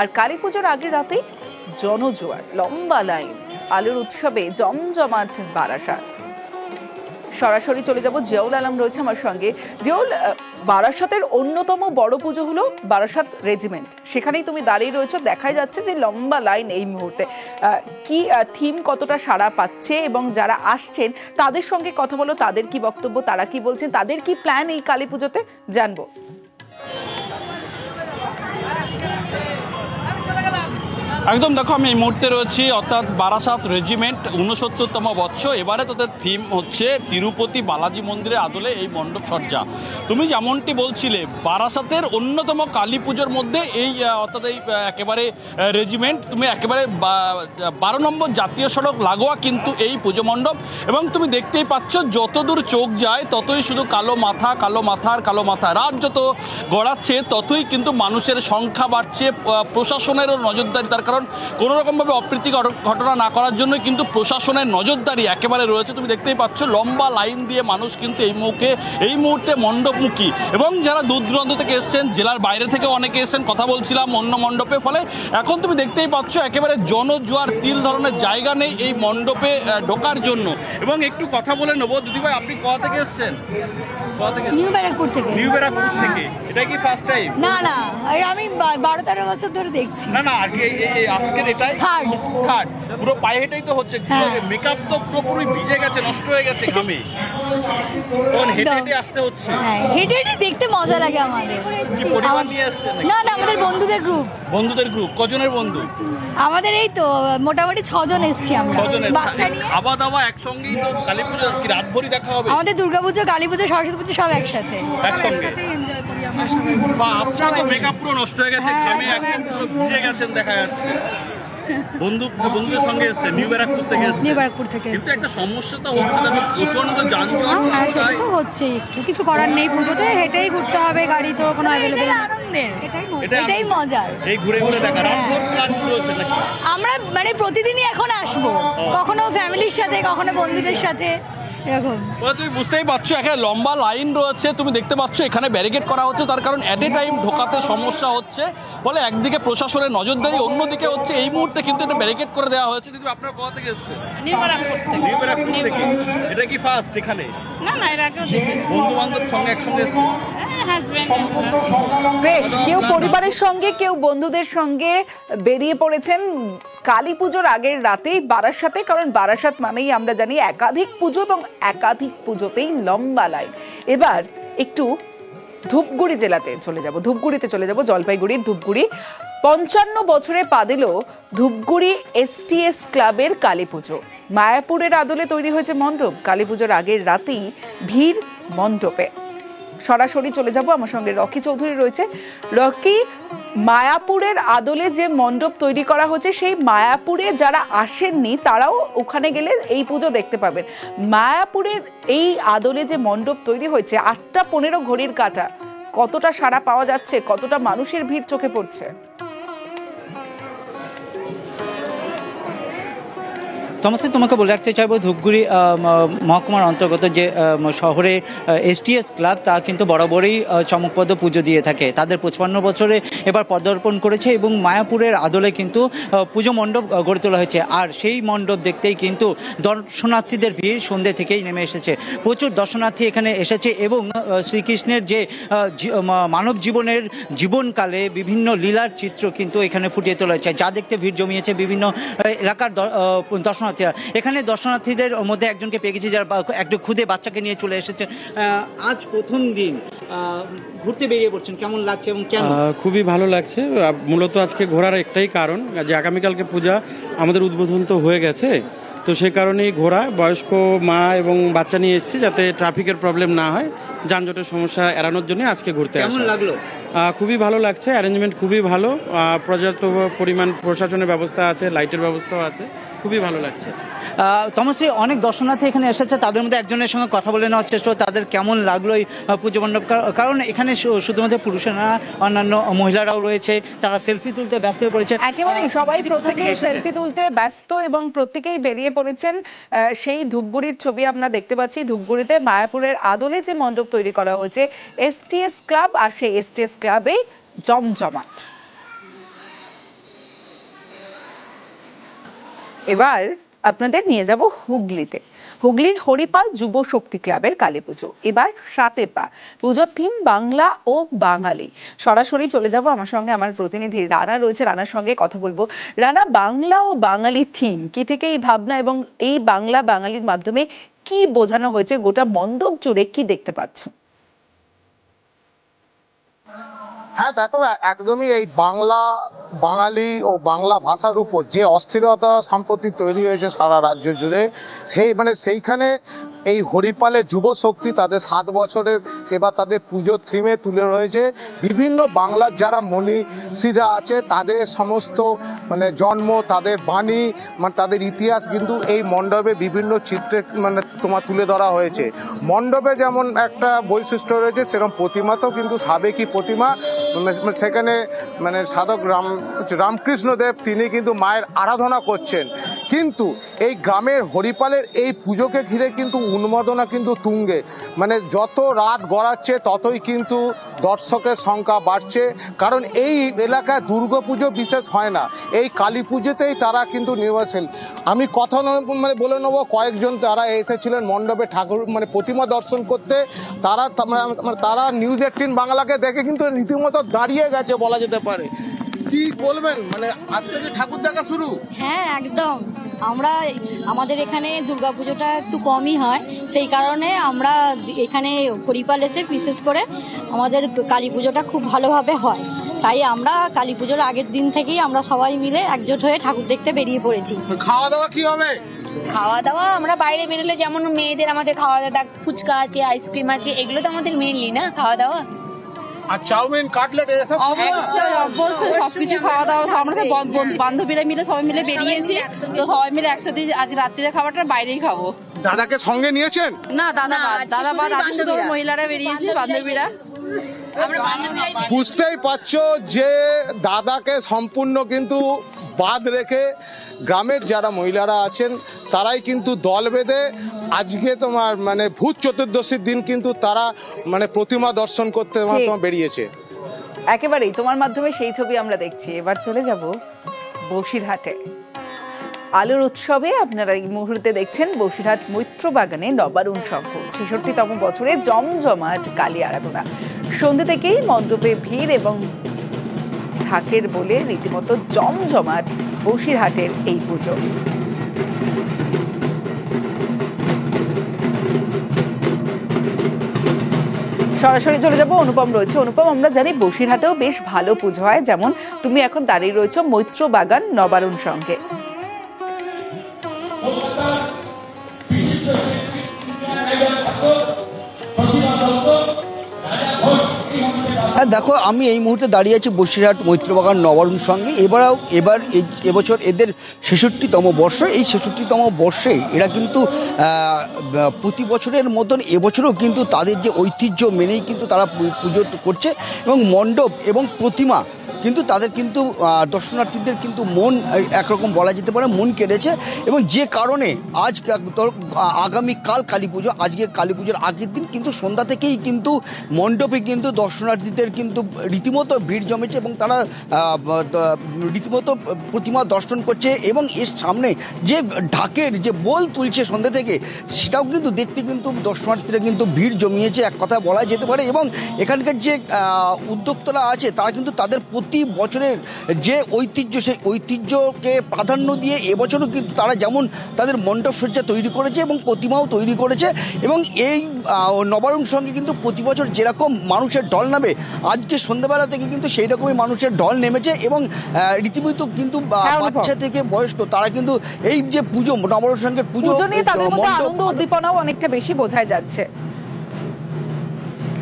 আর কালী পুজোর আগের রাতেই জনজোয়ার, লম্বা লাইন, আলোর উৎসবে জমজমাট বারাসাত। সরাসরি চলে যাব, জিয়াউল আলম রয়েছে আমার সঙ্গে। জিয়াউল বারাসাতের অন্যতম বড় পুজো হলো বারাসাত রেজিমেন্ট। সেখানেই তুমি দাঁড়িয়ে রয়েছো। দেখাই যাচ্ছে যে লম্বা লাইন এই মুহূর্তে। কি থিম কতটা সাড়া পাচ্ছে এবং যারা আসছেন, তাদের সঙ্গে কথা বলো, তাদের কি বক্তব্য, তারা কি বলছেন, তাদের কি প্ল্যান এই কালী পুজোতে? জানব। একদম, দেখো, আমি এই মুহূর্তে রয়েছি, অর্থাৎ বারাসাত রেজিমেন্ট উনসত্তরতম বৎসর। এবারে তাদের থিম হচ্ছে তিরুপতি বালাজি মন্দিরের আদলে এই মণ্ডপ সজ্জা। তুমি যেমনটি বলছিলে, বারাসাতের অন্যতম কালী পুজোর মধ্যে এই অর্থাৎ এই একেবারে রেজিমেন্ট, তুমি একেবারে বারো নম্বর জাতীয় সড়ক লাগোয়া কিন্তু এই পুজো মণ্ডপ। এবং তুমি দেখতেই পাচ্ছ, যতদূর চোখ যায়, ততই শুধু কালো মাথা কালো মাথা আর কালো মাথা রাত যত গড়াচ্ছে, ততই কিন্তু মানুষের সংখ্যা বাড়ছে প্রশাসনেরও নজরদারি, তার কারণ কোনো রকমভাবে অপ্রীতি ঘটনা না করার জন্য কিন্তু প্রশাসনের নজরদারি একেবারে রয়েছে। তুমি দেখতেই পাচ্ছ লম্বা লাইন দিয়ে মানুষ কিন্তু এই মুখে এই মুহূর্তে মণ্ডপমুখী। এবং যারা দূর দূরান্ত থেকে এসছেন জেলার বাইরে থেকে অনেকে এসেছেন কথা বলছিলাম অন্য মণ্ডপে ফলে এখন তুমি দেখতেই পাচ্ছ একেবারে জনজোয়ার তিল ধরনের জায়গা নেই এই মণ্ডপে ঢোকার জন্য। এবং একটু কথা বলে নেব। দিদিভাই আপনি কোথা থেকে এসছেন? নিউ ব্যারাকপুর থেকে। নিউ ব্যারাকপুর থেকে। এটা কি ফার্স্ট টাইম না না আমি বারো তেরো বছর ধরে দেখছি। না না এই আজকের এটাই. থার্ড পুরো পায়ে হেঁটেই তো হচ্ছে। হ্যাঁ। মেকআপ তো পুরোপুরি ভিজে গেছে নষ্ট হয়ে গেছে ঘামে। তখন হেঁটে হেঁটে আসতে হচ্ছে? হ্যাঁ হেঁটে হেঁটে দেখতে মজা লাগে আমাদের। পরিবার নিয়ে এসছেন না না আমাদের বন্ধুদের গ্রুপ বন্ধুদের গ্রুপ কজনের বন্ধু? আমাদের এই তো মোটামুটি ছজন এসছি আমরা। ছজনের বাচ্চা নিয়ে। খাওয়া দাওয়া একসঙ্গেই তো কালী পুজো কি রাত ভরি দেখা হবে? আমাদের দুর্গাপুজো কালী পুজো সরস্বতী পুজো সব একসাথে। একসঙ্গে? বা আপনার তো মেকআপ পুরো নষ্ট হয়ে গেছে হ্যাঁ, ঘামে একদম, একদম পুরো ভিজে গেছেন দেখা যাচ্ছে। বন্ধু বন্ধুদের সঙ্গে এসছে নিউ ব্যারাকপুর থেকে এসছে। নিউ ব্যারাকপুর থেকে কিন্তু একটা সমস্যা তো হচ্ছে দেখো প্রচণ্ড যানজট হ্যাঁ সেটা তো হচ্ছে একটু কিছু করার নেই পুজোতে হেঁটেই ঘুরতে হবে গাড়ি তো কোনো অ্যাভেলেবেল আনন্দের। এটাই। মজার। এই ঘুরে ঘুরে দেখা নাকি? আমরা মানে প্রতিদিনই এখন আসব কখনো ফ্যামিলির সাথে কখনো বন্ধুদের সাথে। এরকম। তুমি বুঝতেই পারছ এখানে লম্বা লাইন রয়েছে। তুমি দেখতে পাচ্ছ এখানে ব্যারিকেড করা হচ্ছে। তার কারণ অ্যাট এ টাইম ঢোকাতে সমস্যা হচ্ছে। বলে একদিকে প্রশাসনের নজরদারি অন্যদিকে হচ্ছে এই মুহূর্তে কিন্তু এটা ব্যারিকেড করে দেওয়া হয়েছে। দিদি আপনার কোথা থেকে এসছে নিউ ব্যারাকপুর থেকে। নিউ ব্যারাকপুর থেকে। এটা কি ফার্স্ট এখানে? না না এর আগেও দেখেছি। বন্ধু বান্ধব সঙ্গে একসঙ্গে এসছে হ্যাঁ। বেশ কেউ পরিবারের সঙ্গে কেউ বন্ধুদের সঙ্গে বেরিয়ে পড়েছেন। কালী পুজোর আগের রাতেই বারাসাতে কারণ বারাসাত মানেই আমরা জানি একাধিক পুজো এবং একাধিক পুজোতেই লম্বা লাইন। এবার একটু ধূপগুড়ি জেলাতে চলে যাব ধূপগুড়িতে চলে যাব জলপাইগুড়ির ধূপগুড়ি। পঞ্চান্ন বছরে পা দিল ধূপগুড়ি এসটিএস ক্লাবের কালী পুজো। মায়াপুরের আদলে তৈরি হয়েছে মণ্ডপ। কালী পুজোর আগের রাতেই ভিড় মণ্ডপে। সরাসরি চলে যাব। আমার সঙ্গে রকি চৌধুরী রয়েছে। রকি, মায়াপুরের আদলে যে মণ্ডপ তৈরি করা হচ্ছে, সেই মায়াপুরে যারা আসেননি, তারাও ওখানে গেলে এই পুজো দেখতে পাবেন। মায়াপুরে এই আদলে যে মণ্ডপ তৈরি হয়েছে, আটটা পনেরো ঘড়ির কাটা, কতটা সাড়া পাওয়া যাচ্ছে, কতটা মানুষের ভিড় চোখে পড়ছে? সমস্ত তোমাকে বলে রাখতে চাইব ধূপগুড়ি মহকুমার অন্তর্গত যে শহরে এসটিএস ক্লাব, তা কিন্তু বরাবরই চমকপদ পুজো দিয়ে থাকে। তাদের পঁচপান্ন বছরে এবার পদার্পণ করেছে এবং মায়াপুরের আদলে কিন্তু পুজো মণ্ডপ গড়ে তোলা হয়েছে। আর সেই মণ্ডপ দেখতেই কিন্তু দর্শনার্থীদের ভিড় সন্ধ্যে থেকেই নেমে এসেছে। প্রচুর দর্শনার্থী এখানে এসেছে এবং শ্রীকৃষ্ণের যে মানব জীবনের জীবনকালে বিভিন্ন লীলার চিত্র কিন্তু এখানে ফুটিয়ে তোলা হয়েছে যা দেখতে ভিড় জমিয়েছে বিভিন্ন এলাকার দ- আহ, দর্শনার্থীরা এখানে দর্শনার্থীদের মধ্যে একজনকে পেয়ে গেছি যারা একটু খুদে বাচ্চাকে নিয়ে চলে এসেছে। আজ প্রথম দিন ঘুরতে বেরিয়ে পড়ছেন। কেমন লাগছে এবং কেন? খুবই ভালো লাগছে। মূলত আজকে ঘোরার একটাই কারণ যে আগামীকালকে পূজা আমাদের উদ্বোধন তো হয়ে গেছে। তো সেই কারণেই ঘোরা বয়স্ক মা এবং বাচ্চা নিয়ে এসেছি যাতে ট্রাফিকের প্রবলেম না হয় যানজটের সমস্যা এড়ানোর জন্য আজকে ঘুরতে কেমন আসা। লাগল? খুবই ভালো লাগছে অ্যারেঞ্জমেন্ট খুবই ভালো পর্যাপ্ত পরিমাণ প্রশাসনের ব্যবস্থা আছে লাইটের ব্যবস্থাও আছে খুবই ভালো লাগছে। তমশ্রী অনেক দর্শনার্থী এখানে এসেছে তাদের মধ্যে একজনের সঙ্গে কথা বলে নেওয়ার চেষ্টা তাদের কেমন লাগল এই পুজো মণ্ডপ? কারণ এখানে শুধুমাত্র পুরুষেরা না অন্যান্য মহিলারাও রয়েছে তারা সেলফি তুলতে ব্যস্ত হয়ে পড়েছে। একেবারেই সবাই প্রত্যেকেই সেলফি তুলতে ব্যস্ত এবং প্রত্যেকেই বেরিয়ে লেগে পড়েছেন সেই ধূপগুড়ির ছবি আমরা দেখতে পাচ্ছি। ধূপগুড়িতে মায়াপুরের আদলে যে মণ্ডপ তৈরি করা হয়েছে, এসটিএস ক্লাব আর সেই এসটিএস ক্লাবে জমজমাট। এবার আপনাদের নিয়ে যাব হুগলিতে। হুগলির হরিপাল যুব শক্তি ক্লাবের কালী পুজো। এবার সাতে পা। পুজোর থিম বাংলা ও বাঙালি। সরাসরি চলে যাব আমার সঙ্গে আমার প্রতিনিধি রানা রয়েছে। রানার সঙ্গে কথা বলব। রানা, বাংলা ও বাঙালি থিম কি থেকে এই ভাবনা এবং এই বাংলা বাঙালির মাধ্যমে কি বোঝানো হয়েছে? গোটা মণ্ডপ জুড়ে কি দেখতে পাচ্ছ? হ্যাঁ দেখো, একদমই এই বাংলা বাঙালি ও বাংলা ভাষার উপর যে অস্থিরতা সম্প্রতি তৈরি হয়েছে সারা রাজ্য জুড়ে, সেই মানে সেইখানে এই হরিপালের যুব শক্তি তাদের সাত বছরের এবার তাদের পুজোর থিমে তুলে রয়েছে বিভিন্ন বাংলার যারা মনীষীরা আছে, তাদের সমস্ত মানে জন্ম, তাদের বাণী মানে তাদের ইতিহাস কিন্তু এই মণ্ডপে বিভিন্ন চিত্রে মানে তোমার তুলে ধরা হয়েছে। মণ্ডপে যেমন একটা বৈশিষ্ট্য রয়েছে, সেরকম প্রতিমাতেও কিন্তু সাবেকি প্রতিমা। মানে সেখানে মানে সাধক রাম, রামকৃষ্ণদেব, তিনি কিন্তু মায়ের আরাধনা করছেন। কিন্তু এই গ্রামের হরিপালের এই পুজোকে ঘিরে কিন্তু উন্মাদনা কিন্তু তুঙ্গে। মানে যত রাত গড়াচ্ছে, ততই কিন্তু দর্শকের সংখ্যা বাড়ছে। কারণ এই এলাকায় দুর্গাপুজো বিশেষ হয় না। এই কালী পুজোতেই তারা কিন্তু নির্ভরশীল আমি কথা মানে বলে নেব, কয়েকজন তারা এসেছিলেন মণ্ডপে ঠাকুর মানে প্রতিমা দর্শন করতে। তারা মানে মানে তারা নিউজ এইটিন বাংলাকে দেখে কিন্তু রীতিমতো দাঁড়িয়ে গেছে বলা যেতে পারে। কি বলবেন? মানে আজ থেকে ঠাকুর দেখা শুরু? হ্যাঁ একদম। আমরা আমাদের এখানে দুর্গা পুজোটা একটু কমই হয়। সেই কারণে আমরা এখানে হরিপালেতে বিশেষ করে আমাদের কালী পুজোটা খুব ভালোভাবে হয়। তাই আমরা কালী পুজোর আগের দিন থেকেই আমরা সবাই মিলে একজোট হয়ে ঠাকুর দেখতে বেরিয়ে পড়েছি। খাওয়া দাওয়া কি হবে? খাওয়া দাওয়া আমরা বাইরে বেরোলে যেমন মেয়েদের আমাদের খাওয়া দাওয়া ফুচকা আছে আইসক্রিম আছে এগুলো তো আমাদের মেনলি না খাওয়া দাওয়া আর চাউমিন কাটলেট এসব অবশ্যই অবশ্যই সবকিছু খাওয়া দাওয়া আমরা সব বান্ধবীরা মিলে সবাই মিলে বেরিয়েছি। তো সবাই মিলে একসাথে আজ রাত্রিরে খাবারটা বাইরেই খাব। দাদাকে সঙ্গে নিয়েছেন? না দাদা বাদ। দাদা বাদ আমি শুধু মহিলারা বেরিয়েছে বান্ধবীরা। বুঝতেই পারছ যে দাদাকে সম্পূর্ণ কিন্তু বাদ রেখে গ্রামের যারা মহিলারা আছেন তারাই কিন্তু দল বেঁধে আজকে তোমার মানে ভূত চতুর্দশীর দিন কিন্তু তারা মানে প্রতিমা দর্শন করতে তোমার বেরিয়েছে। একেবারেই তোমার মাধ্যমে সেই ছবি আমরা দেখছি। এবার চলে যাব বসিরহাটে। আলোর উৎসবে আপনারা এই মুহূর্তে দেখছেন বসিরহাট মৈত্র বাগানে নবারুণ সংঘ ছেষট্টিতম বছরে জমজমাট কালী আরাধনা। সন্ধ্যে থেকেই মণ্ডপে ভিড় এবং ঢাকের বলে রীতিমতো জমজমাট বসিরহাটের এই পুজো। সরাসরি চলে যাব, অনুপম রয়েছে। অনুপম, আমরা জানি বসিরহাটেও বেশ ভালো পুজো হয়। যেমন তুমি এখন দাঁড়িয়ে রয়েছো মৈত্র বাগান নবারুণ সঙ্গে। হ্যাঁ দেখো, আমি এই মুহূর্তে দাঁড়িয়ে আছি বসিরহাট মৈত্রবাগান নবরুণ সঙ্গে। এবারও এবার এবছর এদের ছেষট্টিতম বর্ষ। এই ছেষট্টিতম বর্ষে এরা কিন্তু প্রতি বছরের মতন এবছরও কিন্তু তাদের যে ঐতিহ্য মেনেই কিন্তু তারা পুজো করছে এবং মণ্ডপ এবং প্রতিমা কিন্তু তাদের কিন্তু দর্শনার্থীদের কিন্তু মন একরকম বলা যেতে পারে, মন কেড়েছে। এবং যে কারণে আজ আগামীকাল কালী পুজো, আজকে কালী পুজোর আগের দিন কিন্তু সন্ধ্যা থেকেই কিন্তু মণ্ডপে কিন্তু দর্শনার্থীদের কিন্তু রীতিমতো ভিড় জমেছে এবং তারা রীতিমতো প্রতিমা দর্শন করছে এবং এর সামনে যে ঢাকের যে বোল তুলছে সন্ধ্যা থেকে, সেটাও কিন্তু দেখতে কিন্তু দর্শনার্থীরা কিন্তু ভিড় জমিয়েছে। এক কথা বলা যেতে পারে এবং এখানকার যে উদ্যোক্তারা আছে, তারা কিন্তু তাদের প্রতি বছরের যে ঐতিহ্য সেই ঐতিহ্যকে প্রাধান্য দিয়ে এবছরও কিন্তু তারা যেমন তাদের মণ্ডপসজ্জা তৈরি করেছে এবং প্রতিমাও তৈরি করেছে এবং এই নবারুণ সঙ্গে কিন্তু প্রতি বছর যেরকম মানুষের ঢল নামে আজকে সন্ধ্যাবেলা থেকে কিন্তু সেই রকমই মানুষের ঢল নেমেছে এবং রীতিমতো কিন্তু হ্যাঁ। বাচ্চা থেকে বয়স্ক তারা কিন্তু এই যে পুজো নবারুণ সঙ্গে পুজো পুজো নিয়ে তাদের মধ্যে আনন্দ উদ্দীপনাও অনেকটা বেশি বোঝা যাচ্ছে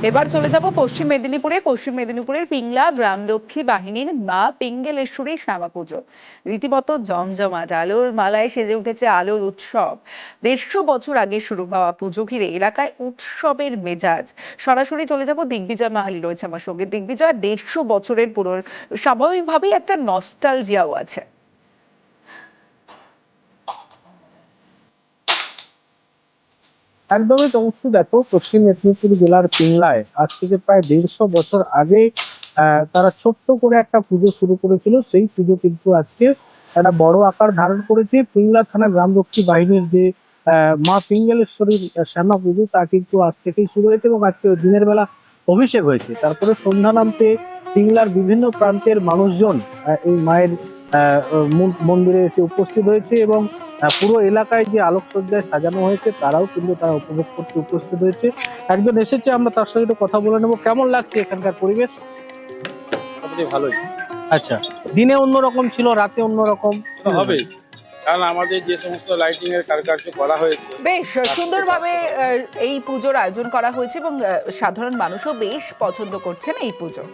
এবার চলে যাব পশ্চিম মেদিনীপুরে। পশ্চিম মেদিনীপুরের পিংলা গ্রাম গ্রামলক্ষ্মী বাহিনীর মা পিঙ্গলেশ্বরী শ্যামা পুজো। রীতিমতো জমজমাট, আলোর মালায় সেজে উঠেছে আলোর উৎসব। দেড়শো বছর আগে শুরু হওয়া পুজো ঘিরে এলাকায় উৎসবের মেজাজ। সরাসরি চলে যাব দিগ্বিজয় মাহালি রয়েছে আমার সঙ্গে। দিগ্বিজয়, দেড়শো বছরের পুরো স্বাভাবিকভাবেই একটা নস্টালজিয়াও আছে। একদমই অবশ্য দেখো, পশ্চিম মেদিনীপুর জেলার পিংলায় আজ থেকে প্রায় দেড়শো বছর আগে তারা ছোট্ট করে একটা পুজো শুরু করেছিল। সেই পুজো কিন্তু আজকে একটা বড় আকার ধারণ করেছে। পিংলা থানা গ্রামরক্ষী বাহিনীর যে মা পিঙ্গলেশ্বরীর শ্যামা পুজো, তা কিন্তু আজ থেকেই শুরু হয়েছে এবং আজকে দিনের বেলা অভিষেক হয়েছে। তারপরে সন্ধ্যা নামতে পিংলার বিভিন্ন প্রান্তের মানুষজন এই মায়ের মন্দিরে এসে উপস্থিত হয়েছে এবং পুরো এলাকায় যে আলোকসজ্জায় সাজানো হয়েছে তারাও কিন্তু তারা উপভোগ করতে উপস্থিত হয়েছে। একজন এসেছে আমরা তার সঙ্গে একটু কথা বলে নেব। কেমন লাগছে এখানকার পরিবেশ? ভালোই। আচ্ছা দিনে অন্যরকম ছিল রাতে অন্যরকম? হবে। কারণ আমাদের যে সমস্ত লাইটিং এর কারুকার্য করা হয়েছে। বেশ সুন্দরভাবে এই পুজোর আয়োজন করা হয়েছে এবং আহ, সাধারণ মানুষও বেশ পছন্দ করছেন এই পুজো।